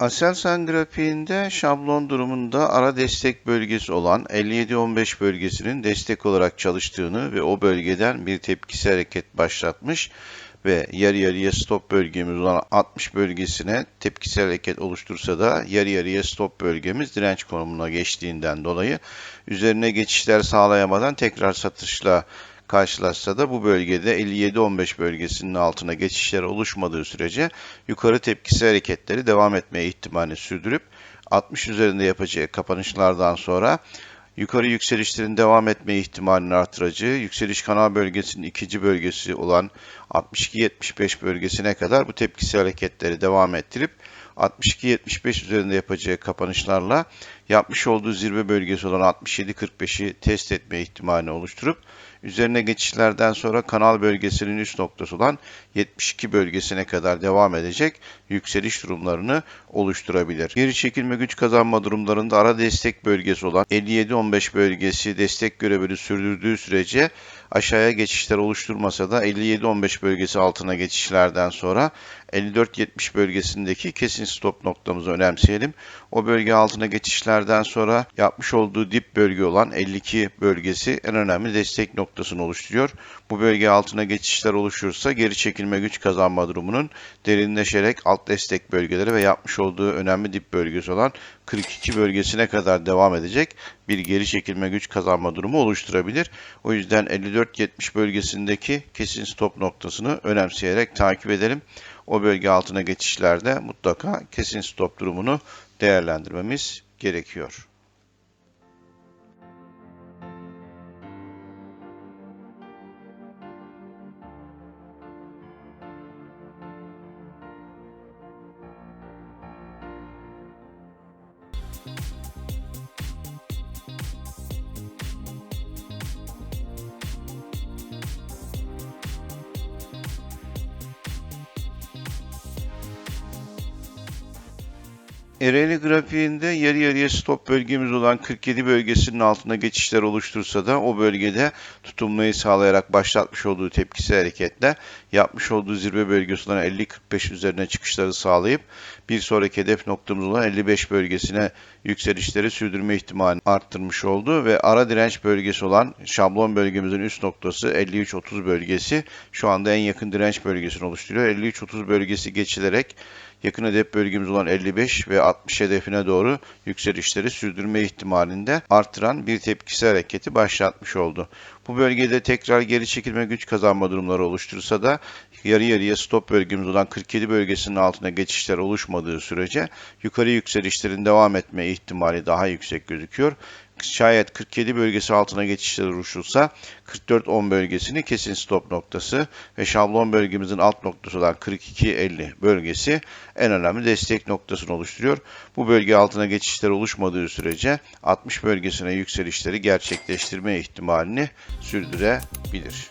Aselsan grafiğinde şablon durumunda ara destek bölgesi olan 57-15 bölgesinin destek olarak çalıştığını ve o bölgeden bir tepkisi hareket başlatmış ve yarı yarıya stop bölgemiz olan 60 bölgesine tepkisel hareket oluştursa da yarı yarıya stop bölgemiz direnç konumuna geçtiğinden dolayı üzerine geçişler sağlayamadan tekrar satışla karşılaşsa da bu bölgede 57-15 bölgesinin altına geçişler oluşmadığı sürece yukarı tepkisi hareketleri devam etmeye ihtimalini sürdürüp 60 üzerinde yapacağı kapanışlardan sonra yukarı yükselişlerin devam etme ihtimalini artıracağı yükseliş kanal bölgesinin ikinci bölgesi olan 62-75 bölgesine kadar bu tepkisi hareketleri devam ettirip 62-75 üzerinde yapacağı kapanışlarla yapmış olduğu zirve bölgesi olan 67-45'i test etme ihtimalini oluşturup üzerine geçişlerden sonra kanal bölgesinin üst noktası olan 72 bölgesine kadar devam edecek yükseliş durumlarını oluşturabilir. Geri çekilme güç kazanma durumlarında ara destek bölgesi olan 57-15 bölgesi destek görevini sürdürdüğü sürece aşağıya geçişler oluşturmasa da 57-15 bölgesi altına geçişlerden sonra 54-70 bölgesindeki kesin stop noktamızı önemseyelim. O bölge altına geçişlerden sonra yapmış olduğu dip bölge olan 52 bölgesi en önemli destek noktasını oluşturuyor. Bu bölge altına geçişler oluşursa geri çekilme güç kazanma durumunun derinleşerek alt destek bölgeleri ve yapmış olduğu önemli dip bölgesi olan 42 bölgesine kadar devam edecek bir geri çekilme güç kazanma durumu oluşturabilir. O yüzden 54-70 bölgesindeki kesin stop noktasını önemseyerek takip edelim. O bölge altına geçişlerde mutlaka kesin stop durumunu değerlendirmemiz gerekiyor. Ereğli grafiğinde yarı yarıya stop bölgemiz olan 47 bölgesinin altında geçişler oluştursa da o bölgede tutunmayı sağlayarak başlatmış olduğu tepkisi hareketle yapmış olduğu zirve bölgesi olan 50-45 üzerine çıkışları sağlayıp bir sonraki hedef noktamız olan 55 bölgesine yükselişleri sürdürme ihtimalini arttırmış oldu ve ara direnç bölgesi olan şablon bölgemizin üst noktası 53-30 bölgesi şu anda en yakın direnç bölgesini oluşturuyor. 53-30 bölgesi geçilerek yakın hedef bölgemiz olan 55 ve 60 hedefine doğru yükselişleri sürdürme ihtimalinde artıran bir tepkisi hareketi başlatmış oldu. Bu bölgede tekrar geri çekilme güç kazanma durumları oluştursa da yarı yarıya stop bölgemiz olan 47 bölgesinin altına geçişler oluşmadığı sürece yukarı yükselişlerin devam etme ihtimali daha yüksek gözüküyor. Şayet 47 bölgesi altına geçişler oluşursa 44-10 bölgesini kesin stop noktası ve şablon bölgemizin alt noktası olan 42-50 bölgesi en önemli destek noktasını oluşturuyor. Bu bölge altına geçişler oluşmadığı sürece 60 bölgesine yükselişleri gerçekleştirme ihtimalini sürdürebilir.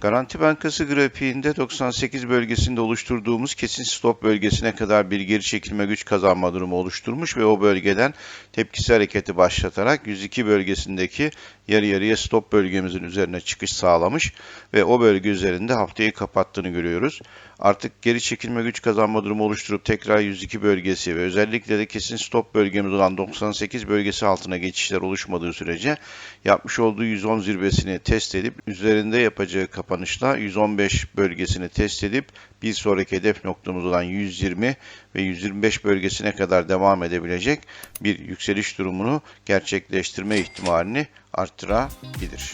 Garanti Bankası grafiğinde 98 bölgesinde oluşturduğumuz kesin stop bölgesine kadar bir geri çekilme güç kazanma durumu oluşturmuş ve o bölgeden tepkisi hareketi başlatarak 102 bölgesindeki yarı yarıya stop bölgemizin üzerine çıkış sağlamış ve o bölge üzerinde haftayı kapattığını görüyoruz. Artık geri çekilme güç kazanma durumu oluşturup tekrar 102 bölgesi ve özellikle de kesin stop bölgemiz olan 98 bölgesi altına geçişler oluşmadığı sürece yapmış olduğu 110 zirvesini test edip üzerinde yapacağı kapanışla 115 bölgesini test edip bir sonraki hedef noktamız olan 120 ve 125 bölgesine kadar devam edebilecek bir yükseliş durumunu gerçekleştirme ihtimalini arttırabilir.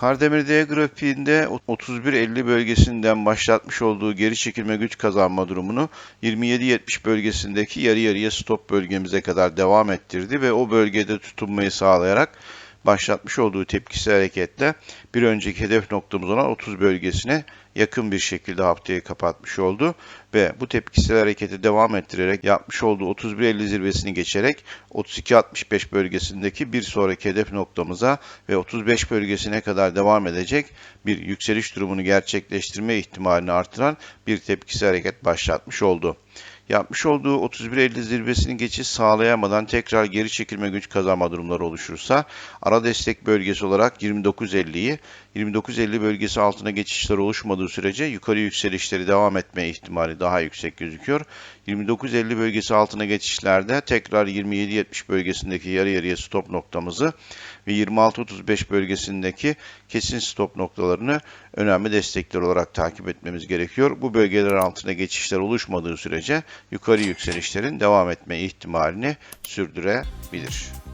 Kardemir D grafiğinde 31-50 bölgesinden başlatmış olduğu geri çekilme güç kazanma durumunu 27-70 bölgesindeki yarı yarıya stop bölgemize kadar devam ettirdi ve o bölgede tutunmayı sağlayarak başlatmış olduğu tepkisi hareketle bir önceki hedef noktamız olan 30 bölgesine yakın bir şekilde haftayı kapatmış oldu ve bu tepkisel hareketi devam ettirerek yapmış olduğu 31.50 zirvesini geçerek 32.65 bölgesindeki bir sonraki hedef noktamıza ve 35 bölgesine kadar devam edecek bir yükseliş durumunu gerçekleştirme ihtimalini artıran bir tepkisel hareket başlatmış oldu. Yapmış olduğu 31.50 zirvesini geçiş sağlayamadan tekrar geri çekilme güç kazanma durumları oluşursa ara destek bölgesi olarak 29.50'yi 29.50 bölgesi altına geçişler oluşmadığı sürece yukarı yükselişleri devam etme ihtimali daha yüksek gözüküyor. 29.50 bölgesi altına geçişlerde tekrar 27.70 bölgesindeki yarı yarıya stop noktamızı ve 26.35 bölgesindeki kesin stop noktalarını önemli destekler olarak takip etmemiz gerekiyor. Bu bölgeler altına geçişler oluşmadığı sürece yukarı yükselişlerin devam etme ihtimalini sürdürebilir.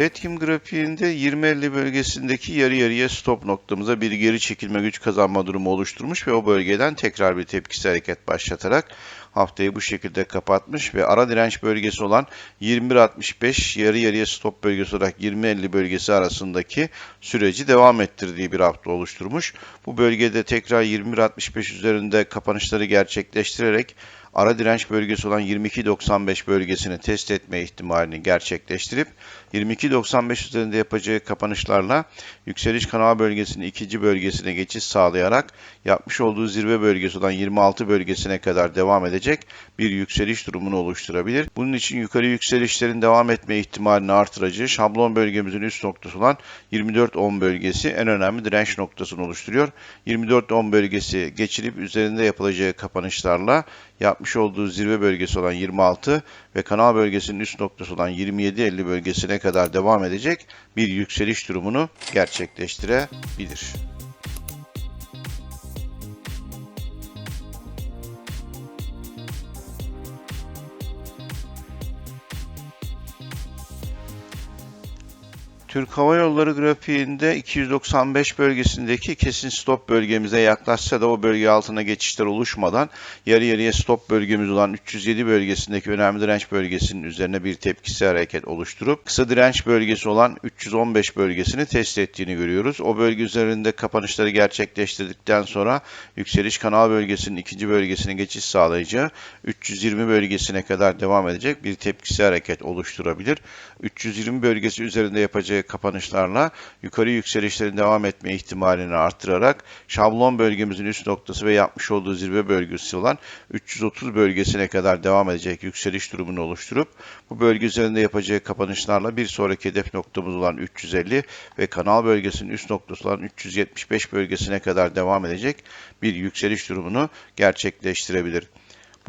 Petkim grafiğinde 20-50 bölgesindeki yarı yarıya stop noktamıza bir geri çekilme güç kazanma durumu oluşturmuş ve o bölgeden tekrar bir tepkisi hareket başlatarak haftayı bu şekilde kapatmış ve ara direnç bölgesi olan 21.65 yarı yarıya stop bölgesi olarak 20.50 bölgesi arasındaki süreci devam ettirdiği bir hafta oluşturmuş. Bu bölgede tekrar 21.65 üzerinde kapanışları gerçekleştirerek ara direnç bölgesi olan 22.95 bölgesini test etme ihtimalini gerçekleştirip 22.95 üzerinde yapacağı kapanışlarla yükseliş kanal bölgesinin ikinci bölgesine geçiş sağlayarak yapmış olduğu zirve bölgesi olan 26 bölgesine kadar devam edecek bir yükseliş durumunu oluşturabilir. Bunun için yukarı yükselişlerin devam etme ihtimalini artıracağı şablon bölgemizin üst noktası olan 24.10 bölgesi en önemli direnç noktasını oluşturuyor. 24.10 bölgesi geçirip üzerinde yapılacağı kapanışlarla yapmış olduğu zirve bölgesi olan 26 ve kanal bölgesinin üst noktası olan 27.50 bölgesine kadar devam edecek bir yükseliş durumunu gerçekleştirebilir. Türk Hava Yolları grafiğinde 295 bölgesindeki kesin stop bölgemize yaklaşsa da o bölge altına geçişler oluşmadan yarı yarıya stop bölgemiz olan 307 bölgesindeki önemli direnç bölgesinin üzerine bir tepkisi hareket oluşturup kısa direnç bölgesi olan 315 bölgesini test ettiğini görüyoruz. O bölge üzerinde kapanışları gerçekleştirdikten sonra yükseliş kanal bölgesinin ikinci bölgesine geçiş sağlayacağı 320 bölgesine kadar devam edecek bir tepkisi hareket oluşturabilir. 320 bölgesi üzerinde yapacağı kapanışlarla yukarı yükselişlerin devam etme ihtimalini arttırarak şablon bölgemizin üst noktası ve yapmış olduğu zirve bölgesi olan 330 bölgesine kadar devam edecek yükseliş durumunu oluşturup bu bölge üzerinde yapacağı kapanışlarla bir sonraki hedef noktamız olan 350 ve kanal bölgesinin üst noktası olan 375 bölgesine kadar devam edecek bir yükseliş durumunu gerçekleştirebilir.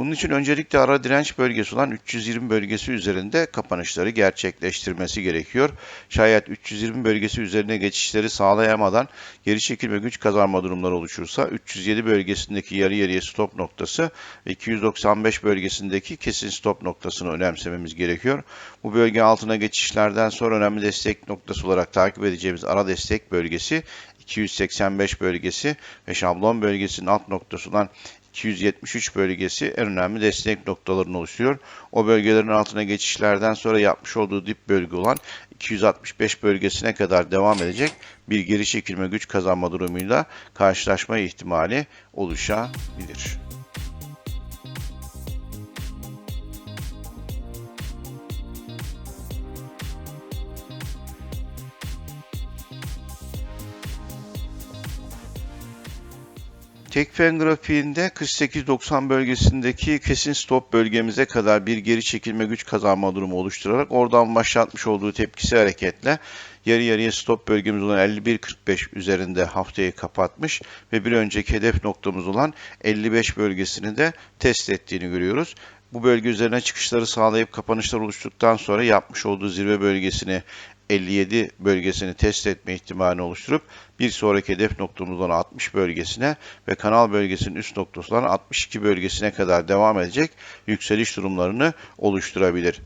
Bunun için öncelikle ara direnç bölgesi olan 320 bölgesi üzerinde kapanışları gerçekleştirmesi gerekiyor. Şayet 320 bölgesi üzerine geçişleri sağlayamadan geri çekilme güç kazanma durumları oluşursa 307 bölgesindeki yarı yarıya stop noktası ve 295 bölgesindeki kesin stop noktasını önemsememiz gerekiyor. Bu bölge altına geçişlerden sonra önemli destek noktası olarak takip edeceğimiz ara destek bölgesi 285 bölgesi ve şablon bölgesinin alt noktası olan 273 bölgesi en önemli destek noktalarını oluşturuyor. O bölgelerin altına geçişlerden sonra yapmış olduğu dip bölge olan 265 bölgesine kadar devam edecek bir geri çekilme güç kazanma durumuyla karşılaşma ihtimali oluşabilir. Tekfen grafiğinde 48-90 bölgesindeki kesin stop bölgemize kadar bir geri çekilme güç kazanma durumu oluşturarak oradan başlatmış olduğu tepkisi hareketle yarı yarıya stop bölgemiz olan 51.45 üzerinde haftayı kapatmış ve bir önceki hedef noktamız olan 55 bölgesini de test ettiğini görüyoruz. Bu bölge üzerine çıkışları sağlayıp kapanışlar oluştuktan sonra yapmış olduğu zirve bölgesini 57 bölgesini test etme ihtimalini oluşturup bir sonraki hedef noktamız olan 60 bölgesine ve kanal bölgesinin üst noktası olan 62 bölgesine kadar devam edecek yükseliş durumlarını oluşturabilir.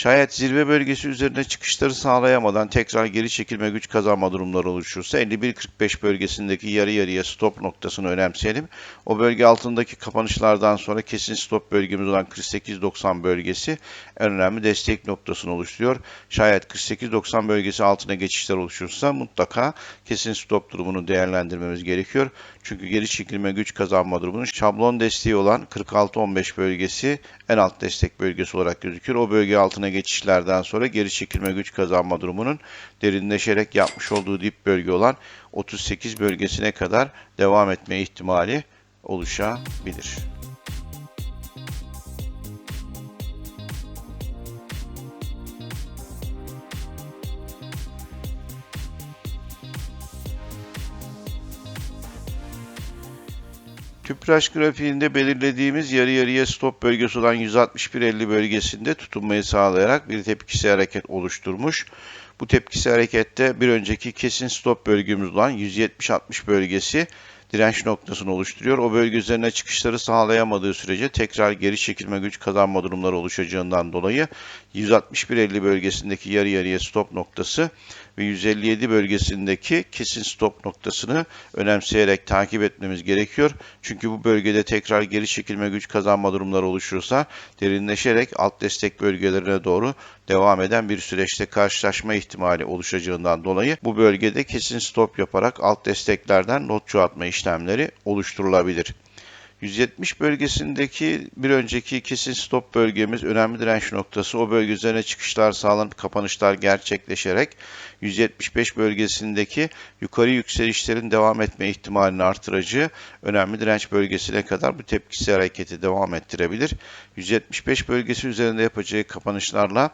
Şayet zirve bölgesi üzerine çıkışları sağlayamadan tekrar geri çekilme güç kazanma durumları oluşursa 51.45 bölgesindeki yarı yarıya stop noktasını önemseyelim. O bölge altındaki kapanışlardan sonra kesin stop bölgemiz olan 48.90 bölgesi en önemli destek noktasını oluşturuyor. Şayet 48.90 bölgesi altına geçişler oluşursa mutlaka kesin stop durumunu değerlendirmemiz gerekiyor. Çünkü geri çekilme güç kazanma durumunun şablon desteği olan 46.15 bölgesi en alt destek bölgesi olarak gözüküyor. O bölge altına geçişlerden sonra geri çekilme güç kazanma durumunun derinleşerek yapmış olduğu dip bölge olan 38 bölgesine kadar devam etme ihtimali oluşabilir. Tüpraş grafiğinde belirlediğimiz yarı yarıya stop bölgesi olan 161.50 bölgesinde tutunmayı sağlayarak bir tepkisi hareket oluşturmuş. Bu tepkisi harekette bir önceki kesin stop bölgemiz olan 170-60 bölgesi direnç noktasını oluşturuyor. O bölge üzerine çıkışları sağlayamadığı sürece tekrar geri çekilme güç kazanma durumları oluşacağından dolayı 161.50 bölgesindeki yarı yarıya stop noktası ve 157 bölgesindeki kesin stop noktasını önemseyerek takip etmemiz gerekiyor. Çünkü bu bölgede tekrar geri çekilme güç kazanma durumları oluşursa derinleşerek alt destek bölgelerine doğru devam eden bir süreçte karşılaşma ihtimali oluşacağından dolayı bu bölgede kesin stop yaparak alt desteklerden not çoğaltma işlemleri oluşturulabilir. 170 bölgesindeki bir önceki kesin stop bölgemiz önemli direnç noktası. O bölge üzerine çıkışlar sağlanıp kapanışlar gerçekleşerek 175 bölgesindeki yukarı yükselişlerin devam etme ihtimalini artırıcı önemli direnç bölgesine kadar bu tepkisi hareketi devam ettirebilir. 175 bölgesi üzerinde yapacağı kapanışlarla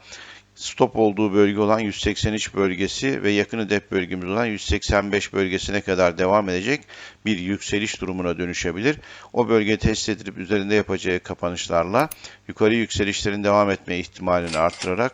stop olduğu bölge olan 183 bölgesi ve yakın hedef bölgemiz olan 185 bölgesine kadar devam edecek bir yükseliş durumuna dönüşebilir. O bölge test edilip üzerinde yapacağı kapanışlarla yukarı yükselişlerin devam etme ihtimalini artırarak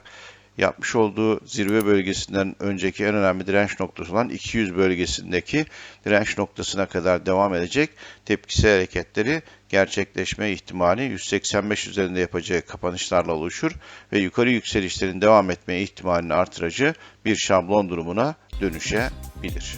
yapmış olduğu zirve bölgesinden önceki en önemli direnç noktası olan 200 bölgesindeki direnç noktasına kadar devam edecek tepkisel hareketleri gerçekleşme ihtimali 185 üzerinde yapacağı kapanışlarla oluşur ve yukarı yükselişlerin devam etme ihtimalini artırıcı bir şablon durumuna dönüşebilir.